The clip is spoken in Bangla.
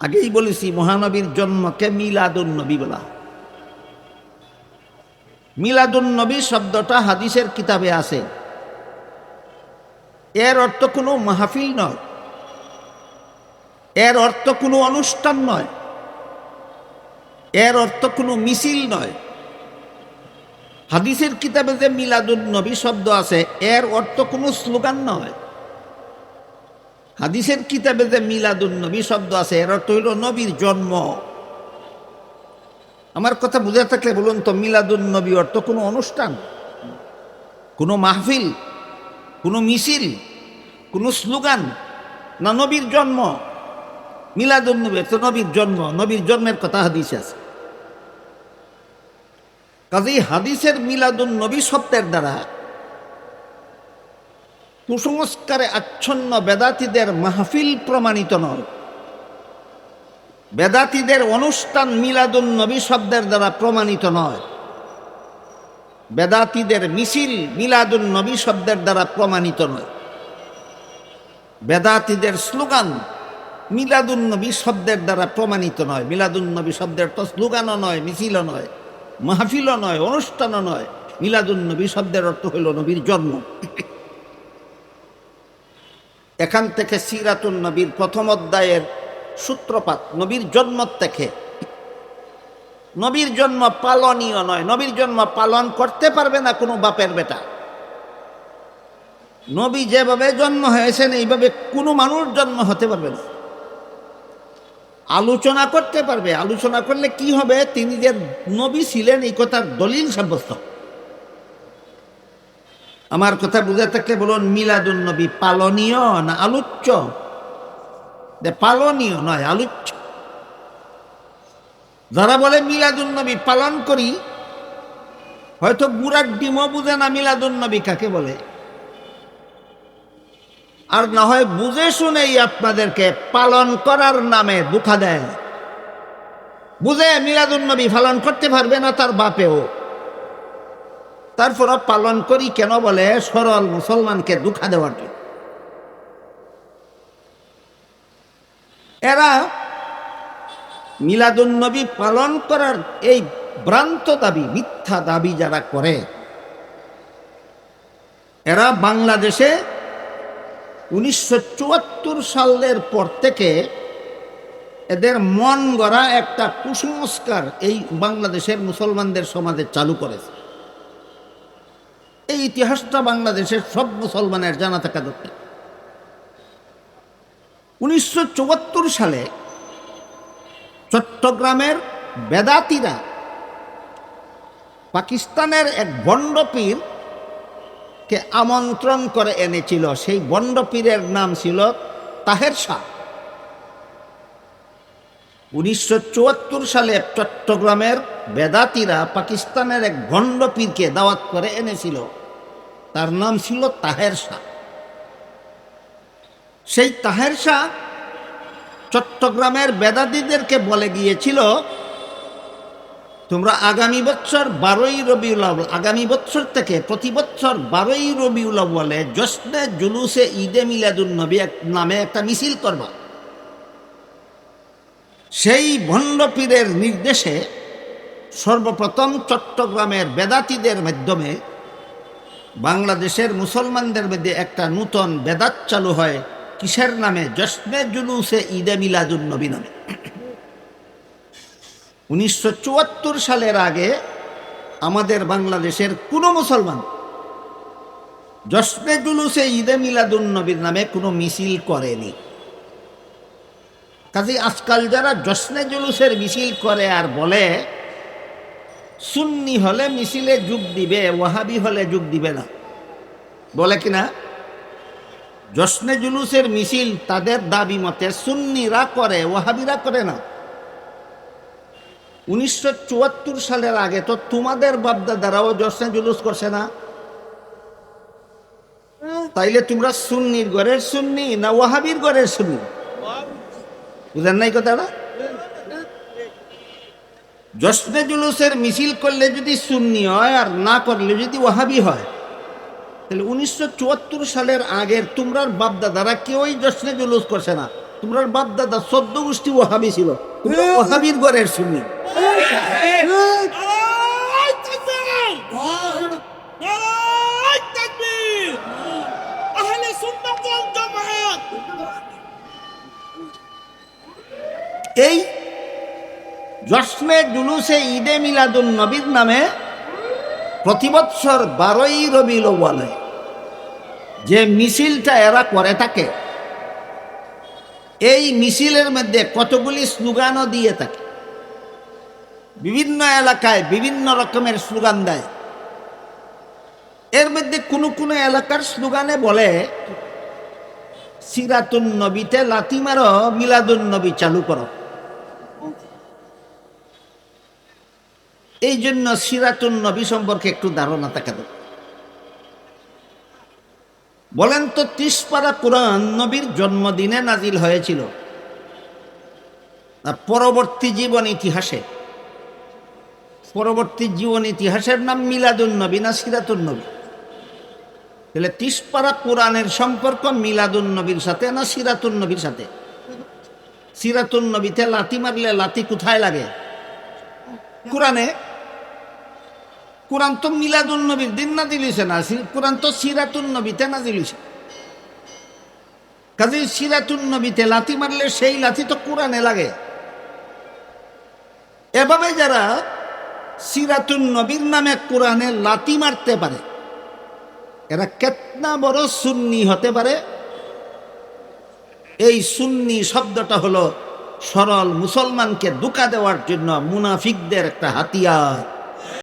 আগেই বলেছি, মহানবীর জন্মকে মিলাদুন নবী বলা। মিলাদুন নবী শব্দটা হাদিসের কিতাবে আছে। এর অর্থ কোনো মাহফিল নয়। এর অর্থ কোনো অনুষ্ঠান নয়। এর অর্থ কোনো মিছিল নয়। হাদিসের কিতাবে যে মিলাদুন নবী শব্দ আছে, এর অর্থ কোনো স্লোগান নয়। হাদিসের কিতাবে যে মিলাদুন নবী শব্দ আছে, এর অর্থ হইল নবীর জন্ম। আমার কথা বুঝে থাকলে বলুন তো, মিলাদুন নবী অর্থ কোনো অনুষ্ঠান? কোনো মাহফিল? কোনো মিছিল? কোনো স্লোগান? না নবীর জন্ম? মিলাদুন নবী তো নবীর জন্ম। নবীর জন্মের কথা হাদিসে আছে। কাজেই হাদিসের মিলাদুন নবী শব্দের দ্বারা কুসংস্কারে আচ্ছন্ন বেদাতিদের মাহফিল প্রমাণিত নয়। বেদাতিদের অনুষ্ঠান মিলাদুন নবী শব্দের দ্বারা প্রমাণিত নয়। বেদাতিদের মিছিল মিলাদুন নবী শব্দের দ্বারা প্রমাণিত নয়। বেদাতিদের স্লোগান মিলাদুন নবী শব্দের দ্বারা প্রমাণিত নয়। মিলাদুন নবী শব্দের তো স্লোগানও নয়, মিছিলও নয়, মাহফিলও নয়, অনুষ্ঠানও নয়। মিলাদুন নবী শব্দের অর্থ হইল নবীর জন্ম। এখান থেকে সিরাতুন নবীর প্রথম অধ্যায়ের সূত্রপাত, নবীর জন্ম থেকে। নবীর জন্ম পালনীয় নয়, নবীর জন্ম পালন করতে পারবে না কোনো বাপের বেটা। নবী যেভাবে জন্ম হয়েছেন, এইভাবে কোনো মানুষ জন্ম হতে পারবে না। আলোচনা করতে পারবে, আলোচনা করলে কি হবে? তিনি যে নবী ছিলেন, এই কথার দলিল সাব্যস্ত। আমার কথা বুঝে থাকলে বলুন, মিলাদুন নবী পালনীয় না আলোচ্য? পালনীয় নয়, আলোচ্য। যারা বলে মিলাদুন নবী পালন করি, হয়তো গুড়ার ডিমও বুঝে না মিলাদুন নবী কাকে বলে। আর না হয় বুঝে শুনেই আপনাদেরকে পালন করার নামে দুঃখা দেয়। বুঝে মিলাদুন নবী পালন করতে পারবে না তার বাপেও। তারপর পালন করি কেন বলে সরল মুসলমানকে দুঃখা দেওয়ার জন্য। এরা মিলাদুন নবী পালন করার এই ভ্রান্ত দাবি, মিথ্যা দাবি যারা করে, এরা বাংলাদেশে উনিশশো চুয়াত্তর সালের পর থেকে এদের মন গড়া একটা কুসংস্কার এই বাংলাদেশের মুসলমানদের সমাজে চালু করেছে। এই ইতিহাসটা বাংলাদেশের সব মুসলমানের জানা থাকা দরকার। উনিশশো সালে চট্টগ্রামের বেদাতিরা পাকিস্তানের এক বন্ডপীর কে আমন্ত্রণ করে এনেছিল। সেই বন্ডপীরের নাম ছিল তাহের শাহ। উনিশশো চুয়াত্তর সালে চট্টগ্রামের বেদাতিরা পাকিস্তানের এক ভণ্ডপীরকে দাওয়াত করে এনেছিল। তার নাম ছিল তাহের শাহ। সেই তাহের শাহ চট্টগ্রামের বেদাতিদেরকে বলে গিয়েছিল, তোমরা আগামী বছর বারোই রবিউল আগামী বছর থেকে প্রতি বছর বারোই রবিউল বলে জশ্নে জুলুসে ঈদে মিলাদুল নবী নামে একটা মিছিল করবা। সেই ভণ্ডপীরের নির্দেশে সর্বপ্রথম চট্টগ্রামের বেদাতিদের মাধ্যমে বাংলাদেশের মুসলমানদের মধ্যে একটা নূতন বেদাত চালু হয়, কিসের নামে? জশ্নে জুলুসে ঈদে মিলাদুল নবী নামে। উনিশশো চুয়াত্তর সালের আগে আমাদের বাংলাদেশের কোনো মুসলমান জশ্নে জুলুসে ঈদে মিলাদুন নবীর নামে কোনো মিছিল করেনি। কাজে আজকাল যারা জশ্নে জুলুসের মিছিল করে আর বলে সুন্নি হলে মিছিলে যোগ দিবে, ওয়াহাবি হলে যোগ দিবে না। বলে কিনা জশ্নে জুলুসের মিছিল তাদের দাবি মতে সুন্নিরা করে, ওয়াহাবিরা করে না। উনিশশো চুয়াত্তর সালের আগে তো তোমাদের বাপদাদারাও জশ্নে জুলুস করছে না? তাইলে তোমরা সুন্নির ঘরের সুন্নি না ওয়াহাবির ঘরের সুন্নি? বুঝেন নাই কথাটা? জশ্নে জুলুসের মিছিল করলে যদি সুন্নি হয় আর না করলে যদি ওয়াহাবি হয়, তাহলে উনিশশো চুয়াত্তর সালের আগের তোমরার বাপদাদারা কেউই জশ্নে জুলুস করছে না। তোমরা বাপ দাদা চোদ্দ গোষ্ঠী ওহাবি ছিল। ওহাবির ঘরের শুনি নারায় জশ্নে জুলুসে ঈদে মিলাদুন নবীর নামে প্রতি বৎসর বারোই রবি ওয়ালে যে মিছিলটা এরা করে থাকে, এই মিছিলের মধ্যে কতগুলি স্লোগানও দিয়ে থাকে। বিভিন্ন এলাকায় বিভিন্ন রকমের স্লোগান দেয়। এর মধ্যে কোনো কোনো এলাকার স্লোগানে বলে সিরাতুন নবীতে লাথি মারো মিলাদুন নবী চালু করো। এই জন্য সিরাতুন নবী সম্পর্কে একটু ধারণা থাকে। বলেন তো, তিসপাড়া কোরআন নবীর জন্মদিনে নাজিল হয়েছিল। পরবর্তী জীবন ইতিহাসে, পরবর্তী জীবন ইতিহাসের নাম মিলাদুন নবী না সিরাতুন নবী? তাহলে তিসপাড়া কোরআনের সম্পর্ক মিলাদুন নবীর সাথে না সিরাতুন নবীর সাথে? সিরাতুন নবীতে লাথি মারলে লাথি কোথায় লাগে? কোরআনে কোরআন তো মিলাদুন নবীর দিন না দিলিছে না কোরআন তো সিরাতুন নবীতে না দিলিছে। কাজে সিরাতুন নবীতে লাথি মারলে সেই লাথি তো কোরআনে লাগে। এভাবে যারা সিরাতুন নবীর নামে কোরআনে লাথি মারতে পারে, এরা কেতনা বড় সুন্নি হতে পারে। এই সুন্নি শব্দটা হলো সরল মুসলমানকে দুকা দেওয়ার জন্য মুনাফিকদের একটা হাতিয়ার।